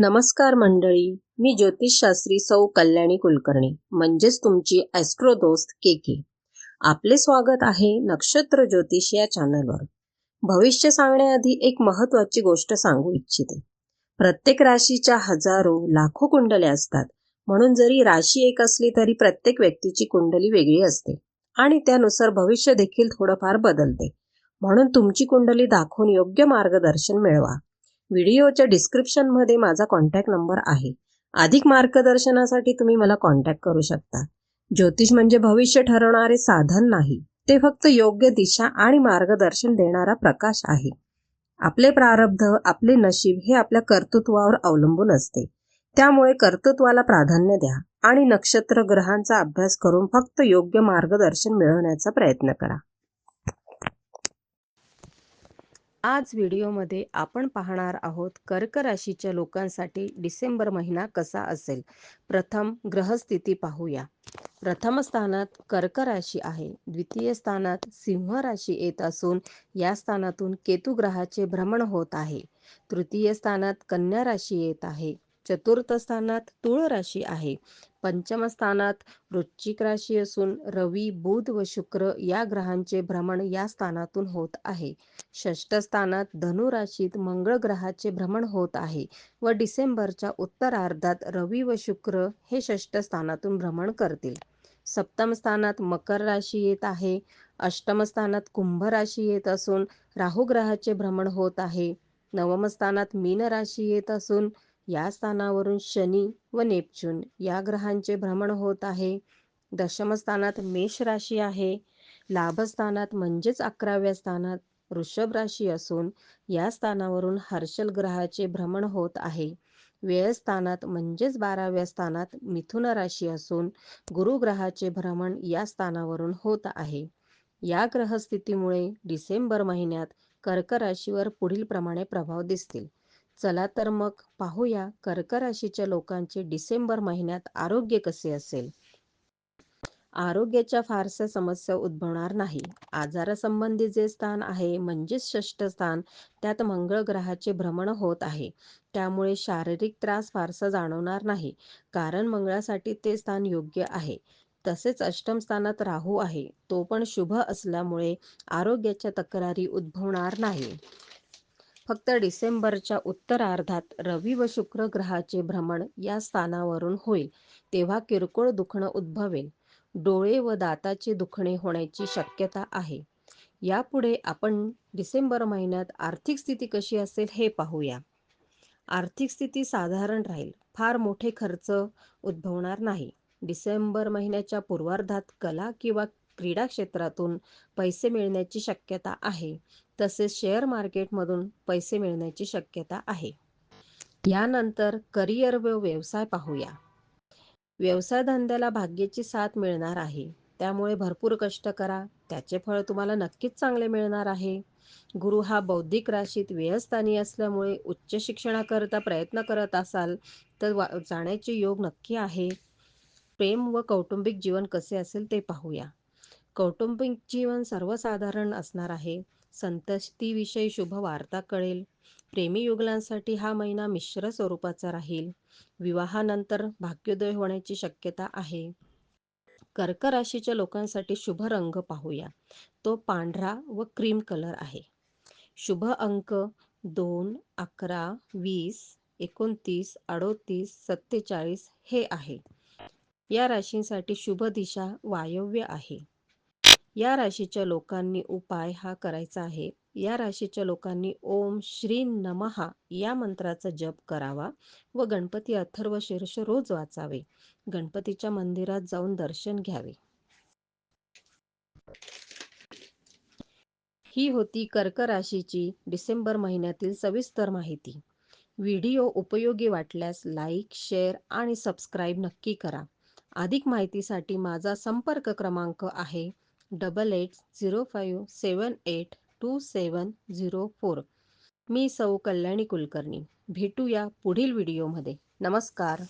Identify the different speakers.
Speaker 1: नमस्कार मंडळी मी ज्योतिषशास्त्री सौ कल्याणी कुलकर्णी म्हणजेच तुमची ॲस्ट्रो दोस्त के के आपले स्वागत आहे नक्षत्र ज्योतिष या चॅनलवर भविष्य सांगण्याआधी एक महत्त्वाची गोष्ट सांगू इच्छिते. प्रत्येक राशीच्या हजारो लाखो कुंडल्या असतात. म्हणून जरी राशी एक असली तरी प्रत्येक व्यक्तीची कुंडली वेगळी असते. आणि त्यानुसार भविष्य देखील थोडंफार बदलते. म्हणून तुमची कुंडली दाखवून योग्य मार्गदर्शन मिळवा. व्हिडिओच्या डिस्क्रिप्शनमध्ये माझा कॉन्टॅक्ट नंबर आहे. अधिक मार्गदर्शनासाठी तुम्ही मला कॉन्टॅक्ट करू शकता. ज्योतिष म्हणजे भविष्य ठरवणारे साधन नाही ते फक्त योग्य दिशा आणि मार्गदर्शन देणारा प्रकाश आहे. आपले प्रारब्ध आपले नशीब हे आपल्या कर्तृत्वावर अवलंबून असते. त्यामुळे कर्तृत्वाला प्राधान्य द्या आणि नक्षत्र ग्रहांचा अभ्यास करून फक्त योग्य मार्गदर्शन मिळवण्याचा प्रयत्न करा. आज व्हिडिओमध्ये आपण पाहणार आहोत कर्क राशीच्या लोकांसाठी डिसेंबर महिना कसा असेल? प्रथम ग्रहस्थिती पाहूया. प्रथम स्थानात कर्क राशी आहे. द्वितीय स्थानात सिंह राशी येत असून या स्थानातून केतू ग्रहाचे भ्रमण होत आहे. तृतीय स्थानात कन्या राशी येत आहे. चतुर्थ स्थानात तुळ राशी आहे. पंचम स्थानात वृश्चिक राशी असून रवी बुध व शुक्र या ग्रहांचे भ्रमण या स्थानातून होत आहे. षष्ठ स्थानात धनु राशीत मंगळ ग्रहाचे भ्रमण होत आहे व डिसेंबरच्या उत्तरार्धात रवी व शुक्र हे षष्ठ स्थानातून भ्रमण करतील. सप्तम स्थानात मकर राशी येत आहे. अष्टम स्थानात कुंभ राशी येत असून राहू ग्रहाचे भ्रमण होत आहे. नवम स्थानात मीन राशी येत असून या स्थानावरून शनी व नेपच्यून या ग्रहांचे भ्रमण होत आहे. दशमस्थानात मेष राशी आहे. लाभस्थानात म्हणजेच अकराव्या स्थानात वृषभ राशी असून या स्थानावरून हर्षल ग्रहाचे भ्रमण होत आहे. व्ययस्थानात म्हणजेच बाराव्या स्थानात मिथुन राशी असून गुरुग्रहाचे भ्रमण या स्थानावरून होत आहे. या ग्रहस्थितीमुळे डिसेंबर महिन्यात कर्क राशीवर पुढील प्रमाणे प्रभाव दिसतील. चला तर मग पाहूया कर्क राशीच्या लोकांचे डिसेंबर महिन्यात आरोग्य कसे असेल. आरोग्याच्या फारशा समस्या उद्भवणार नाही. आजारासंबंधी जे स्थान आहे म्हणजेच षष्ठ स्थान त्यात मंगळ ग्रहाचे भ्रमण होत आहे. त्यामुळे शारीरिक त्रास फारसा जाणवणार नाही. कारण मंगळासाठी ते स्थान योग्य आहे. तसेच अष्टम स्थानात राहू आहे. तो पण शुभ असल्यामुळे आरोग्याच्या तक्रारी उद्भवणार नाही. फक्त डिसेंबरच्या उत्तरार्धात रवी व शुक्र ग्रहाचे भ्रमण या स्थानावरून होईल तेव्हा किरकोळ दुखणं उद्भवेल. डोळे व दाताचे दुखणे होण्याची शक्यता आहे. यापुढे आपण डिसेंबर महिन्यात आर्थिक स्थिती कशी असेल हे पाहूया. आर्थिक स्थिती साधारण राहील. फार मोठे खर्च उद्भवणार नाही. डिसेंबर महिन्याच्या पूर्वार्धात कला किंवा क्रीडा क्षेत्रातून पैसे मिळण्याची शक्यता आहे. तसेच शेअर मार्केटमधून पैसे मिळण्याची शक्यता आहे. यानंतर करिअर व व्यवसाय पाहूया. व्यवसाय धंद्याला भाग्याची साथ मिळणार आहे. त्यामुळे भरपूर कष्ट करा. त्याचे फळ तुम्हाला नक्कीच चांगले मिळणार आहे. गुरु हा बौद्धिक राशीत व्ययस्थानी असल्यामुळे उच्च शिक्षणाकरता प्रयत्न करत असाल तर जाण्याचे योग नक्की आहे. प्रेम व कौटुंबिक जीवन कसे असेल ते पाहूया. कौटुंबिक जीवन सर्वसाधारण असणार आहे. संतष्टीविषयी शुभ वार्ता कळेल. प्रेमी युगलांसाठी हा महिना मिश्र स्वरूपाचा राहील. विवाहानंतर भाग्योदय होण्याची शक्यता आहे. कर्क राशीच्या लोकांसाठी शुभ रंग पाहूया. तो पांढरा व क्रीम कलर आहे. शुभ अंक दोन अकरा वीस एकोणतीस अडोतीस सत्तेचाळीस हे आहे. या राशींसाठी शुभ दिशा वायव्य आहे. या राशीच्या लोकांनी उपाय हा करायचा आहे. या राशीच्या लोकांनी ओम श्री नमहा या मंत्राचा जप करावा व गणपती अथर्व शीर्ष रोज वाचावे. गणपतीच्या मंदिरात जाऊन दर्शन घ्यावे. ही होती कर्क राशीची डिसेंबर महिन्यातील सविस्तर माहिती. व्हिडिओ उपयोगी वाटल्यास लाईक शेअर आणि सबस्क्राईब नक्की करा. अधिक माहितीसाठी माझा संपर्क क्रमांक आहे double eight zero five seven eight two seven zero four मी सौ कल्याणी कुलकर्णी. भेटूया पुढील व्हिडिओमध्ये नमस्कार.